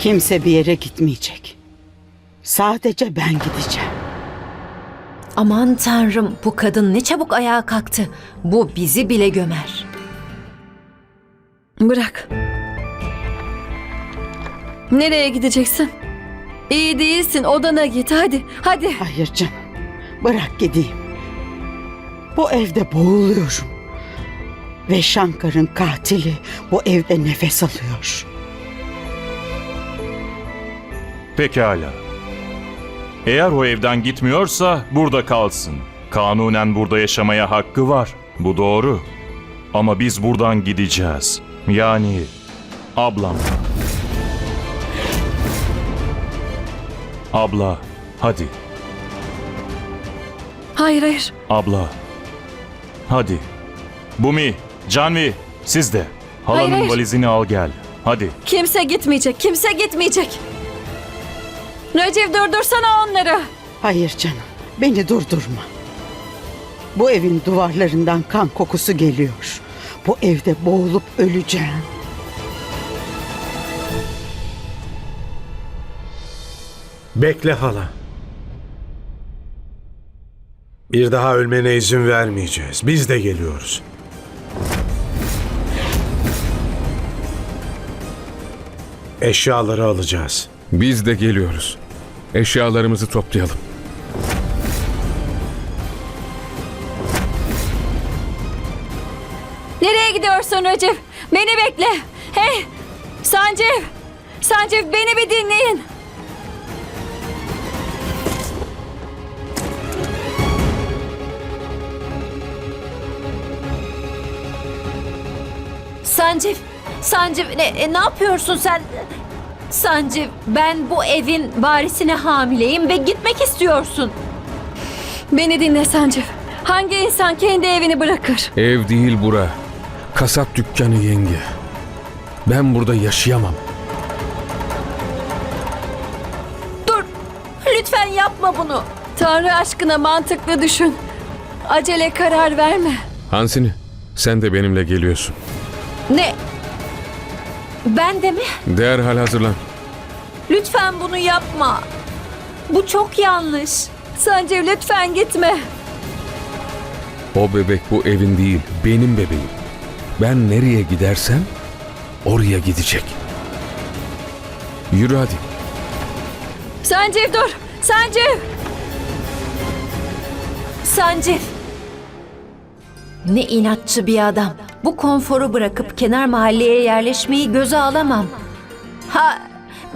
Kimse bir yere gitmeyecek. Sadece ben gideceğim. Aman tanrım bu kadın ne çabuk ayağa kalktı. Bu bizi bile gömer. Bırak. Nereye gideceksin? İyi değilsin odana git hadi hadi. Hayır canım. Bırak gideyim. Bu evde boğuluyorum. Ve Şankar'ın katili bu evde nefes alıyor. Pekala. Eğer o evden gitmiyorsa burada kalsın. Kanunen burada yaşamaya hakkı var. Bu doğru. Ama biz buradan gideceğiz. Yani ablam. Abla, hadi. Hayır hayır. Abla. Hadi. Bumi, Canvi, siz de. Halanın Hayır, hayır. valizini al gel. Hadi. Kimse gitmeyecek kimse gitmeyecek. Recep durdursana onları. Hayır canım. Beni durdurma. Bu evin duvarlarından kan kokusu geliyor. Bu evde boğulup öleceğim. Bekle hala. Bir daha ölmene izin vermeyeceğiz. Biz de geliyoruz. Eşyaları alacağız. Biz de geliyoruz. Eşyalarımızı toplayalım. Nereye gidiyorsun Recep? Beni bekle. Hey Sancev. Sancev beni bir dinleyin. Sancı, Sancı ne, ne yapıyorsun sen? Sancı ben bu evin varisine hamileyim ve gitmek istiyorsun. Beni dinle Sancev. Hangi insan kendi evini bırakır? Ev değil bura. Kasap dükkanı yenge. Ben burada yaşayamam. Dur, lütfen yapma bunu. Tanrı aşkına mantıklı düşün. Acele karar verme. Hansini, sen de benimle geliyorsun. Ne? Ben de mi? Derhal hazırlan. Lütfen bunu yapma. Bu çok yanlış. Sancev lütfen gitme. O bebek bu evin değil, benim bebeğim. Ben nereye gidersem oraya gidecek. Yürü hadi. Sancev dur. Sancev. Sancı. Ne inatçı bir adam. Bu konforu bırakıp kenar mahalleye yerleşmeyi göze alamam. Ha,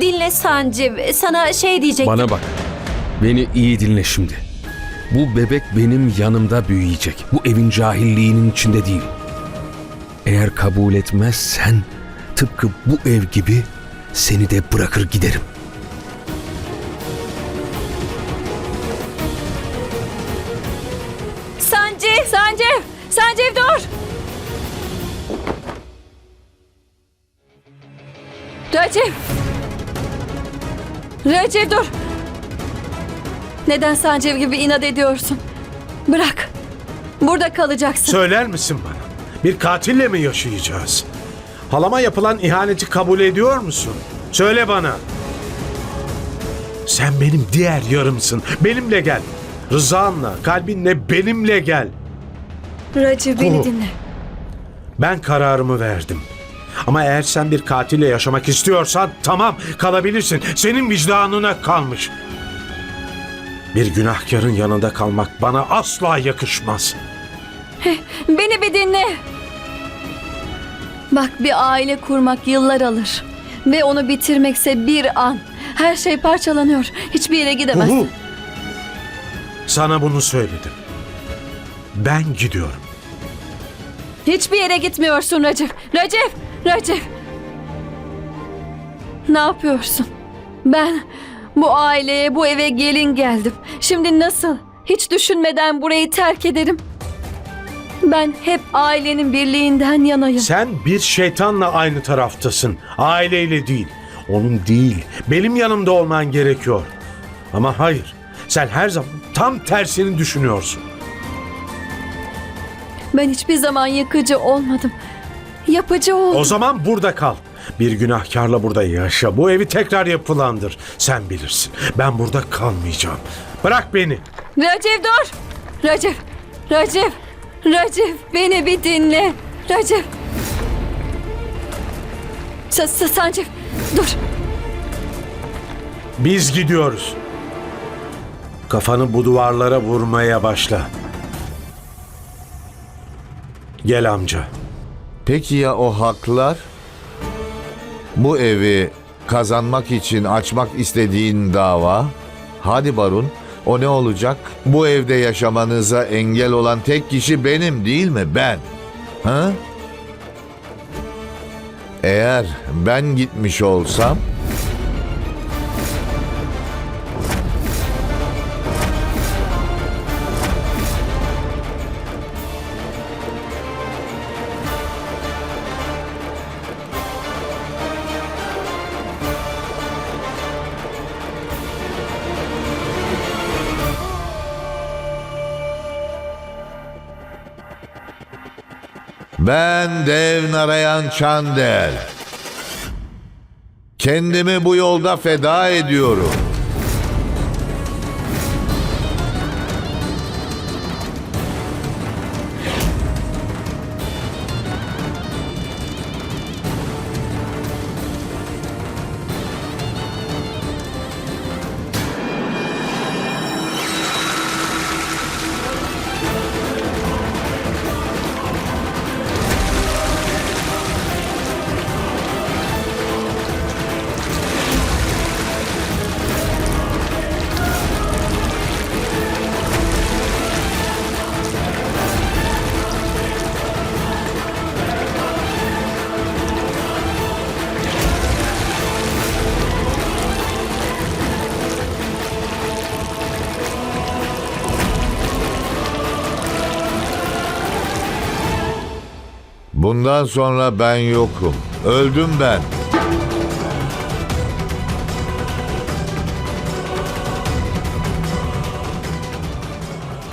dinle Sancı. Sana şey diyecek. Bana bak. Beni iyi dinle şimdi. Bu bebek benim yanımda büyüyecek. Bu evin cahilliğinin içinde değil. Eğer kabul etmezsen tıpkı bu ev gibi seni de bırakır giderim. Recep. Recep dur. Neden Sancev gibi inat ediyorsun? Bırak. Burada kalacaksın. Söyler misin bana? Bir katille mi yaşayacağız? Halama yapılan ihaneti kabul ediyor musun? Söyle bana. Sen benim diğer yarımsın. Benimle gel. Rızanla, kalbinle benimle gel. Recep beni Kuhu. dinle. Ben kararımı verdim. Ama eğer sen bir katille yaşamak istiyorsan tamam kalabilirsin. Senin vicdanına kalmış. Bir günahkarın yanında kalmak bana asla yakışmaz. Beni bir dinle. Bak bir aile kurmak yıllar alır. Ve onu bitirmekse bir an. Her şey parçalanıyor. Hiçbir yere gidemezsin. Uhu. Sana bunu söyledim. Ben gidiyorum. Hiçbir yere gitmiyorsun Recep. Recep! Recep! Ne yapıyorsun? Ben bu aileye, bu eve gelin geldim. Şimdi nasıl? Hiç düşünmeden burayı terk ederim. Ben hep ailenin birliğinden yanayım. Sen bir şeytanla aynı taraftasın. Aileyle değil. Onun değil. Benim yanımda olman gerekiyor. Ama hayır. Sen her zaman tam tersini düşünüyorsun. Ben hiçbir zaman yıkıcı olmadım. Yapıcı oldum. O zaman burada kal. Bir günahkarla burada yaşa. Bu evi tekrar yapılandır. Sen bilirsin. Ben burada kalmayacağım. Bırak beni. Racif dur! Racif! Racif! Racif beni bir dinle. Racif! Sancif dur. Biz gidiyoruz. Kafanı bu duvarlara vurmaya başla. Gel amca. Peki ya o haklar? Bu evi kazanmak için açmak istediğin dava? Hadi Barun, o ne olacak? Bu evde yaşamanıza engel olan tek kişi benim değil mi? Ben. Ha? Eğer ben gitmiş olsam Ben dev narayan Çandel. Kendimi bu yolda feda ediyorum. Bundan sonra ben yokum. Öldüm ben.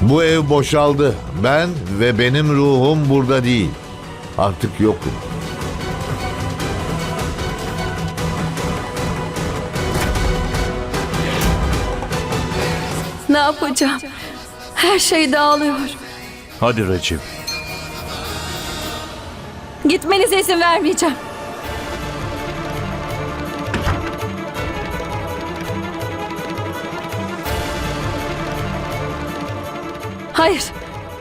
Bu ev boşaldı. Ben ve benim ruhum burada değil. Artık yokum. Ne yapacağım? Her şey dağılıyor. Hadi Recep. Gitmenize izin vermeyeceğim. Hayır.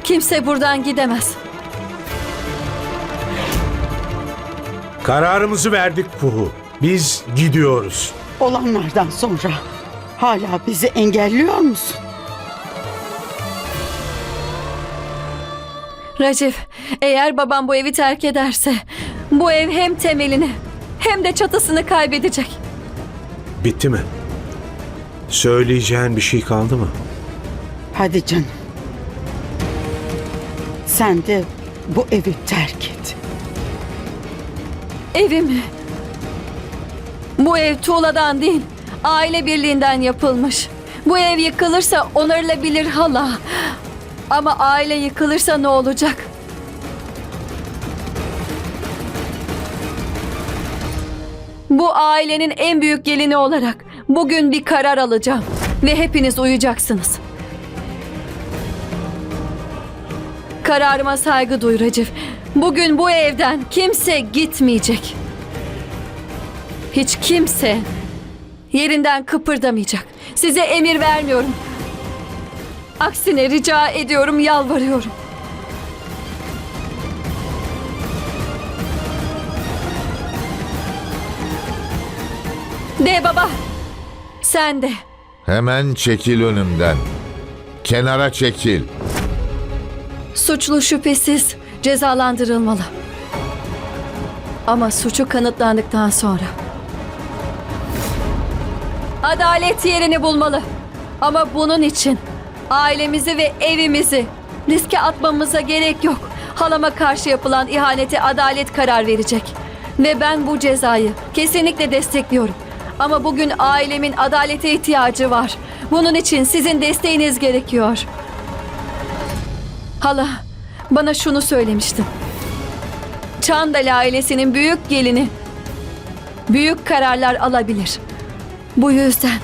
Kimse buradan gidemez. Kararımızı verdik Kuhu. Biz gidiyoruz. Olanlardan sonra hala bizi engelliyor musun? Racif, eğer babam bu evi terk ederse bu ev hem temelini hem de çatısını kaybedecek. Bitti mi? Söyleyeceğin bir şey kaldı mı? Hadi canım. Sen de bu evi terk et. Evimi. Bu ev tuğladan değil, aile birliğinden yapılmış. Bu ev yıkılırsa onarılabilir hala. Ama aile yıkılırsa ne olacak? Bu ailenin en büyük gelini olarak bugün bir karar alacağım ve hepiniz uyacaksınız. Kararıma saygı duy Recep. Bugün bu evden kimse gitmeyecek. Hiç kimse yerinden kıpırdamayacak. Size emir vermiyorum. Aksine rica ediyorum, yalvarıyorum. De baba. Sen de. Hemen çekil önümden. Kenara çekil. Suçlu şüphesiz cezalandırılmalı. Ama suçu kanıtlandıktan sonra. Adalet yerini bulmalı. Ama bunun için ailemizi ve evimizi riske atmamıza gerek yok. Halama karşı yapılan ihanete adalet karar verecek. Ve ben bu cezayı kesinlikle destekliyorum. Ama bugün ailemin adalete ihtiyacı var. Bunun için sizin desteğiniz gerekiyor. Hala, bana şunu söylemiştin. Çandal ailesinin büyük gelini büyük kararlar alabilir. Bu yüzden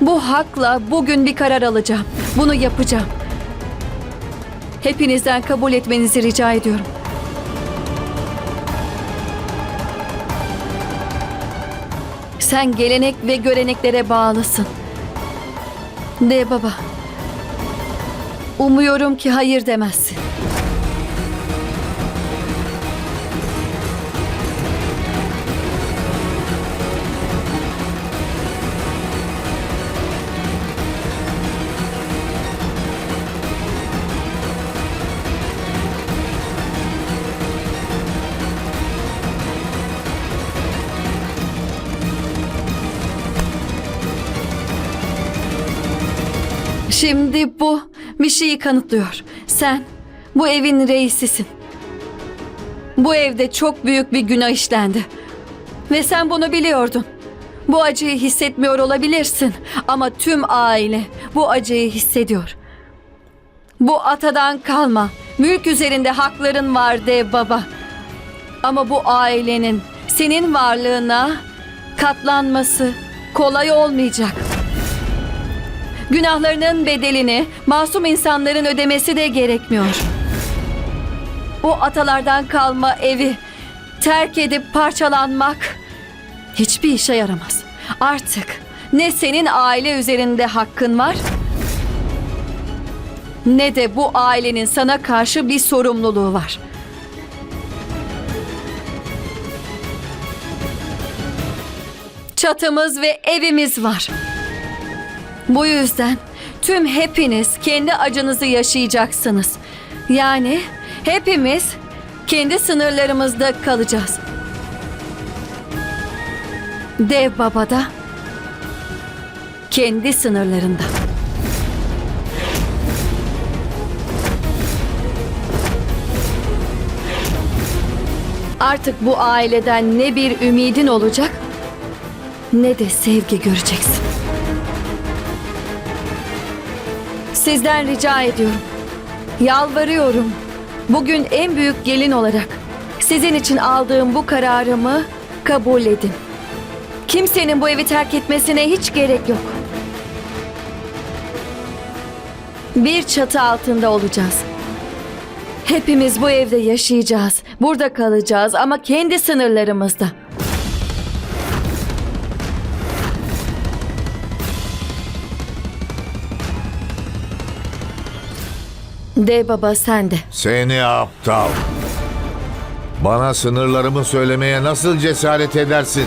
bu hakla bugün bir karar alacağım. Bunu yapacağım. Hepinizden kabul etmenizi rica ediyorum. Sen gelenek ve göreneklere bağlısın. De baba. Umuyorum ki hayır demezsin. Şimdi bu bir şeyi kanıtlıyor. Sen bu evin reisisin. Bu evde çok büyük bir günah işlendi. Ve sen bunu biliyordun. Bu acıyı hissetmiyor olabilirsin ama tüm aile bu acıyı hissediyor. Bu atadan kalma. Mülk üzerinde hakların var de baba. Ama bu ailenin senin varlığına katlanması kolay olmayacak. Günahlarının bedelini masum insanların ödemesi de gerekmiyor. O atalardan kalma evi terk edip parçalanmak hiçbir işe yaramaz. Artık ne senin aile üzerinde hakkın var ne de bu ailenin sana karşı bir sorumluluğu var. Çatımız ve evimiz var. Bu yüzden tüm hepiniz kendi acınızı yaşayacaksınız. Yani hepimiz kendi sınırlarımızda kalacağız. Dev Baba da kendi sınırlarında. Artık bu aileden ne bir ümidin olacak ne de sevgi göreceksin. Sizden rica ediyorum. Yalvarıyorum. Bugün en büyük gelin olarak sizin için aldığım bu kararımı kabul edin. Kimsenin bu evi terk etmesine hiç gerek yok. Bir çatı altında olacağız. Hepimiz bu evde yaşayacağız. Burada kalacağız ama kendi sınırlarımızda. De baba sen de. Seni aptal. Bana sınırlarımı söylemeye nasıl cesaret edersin?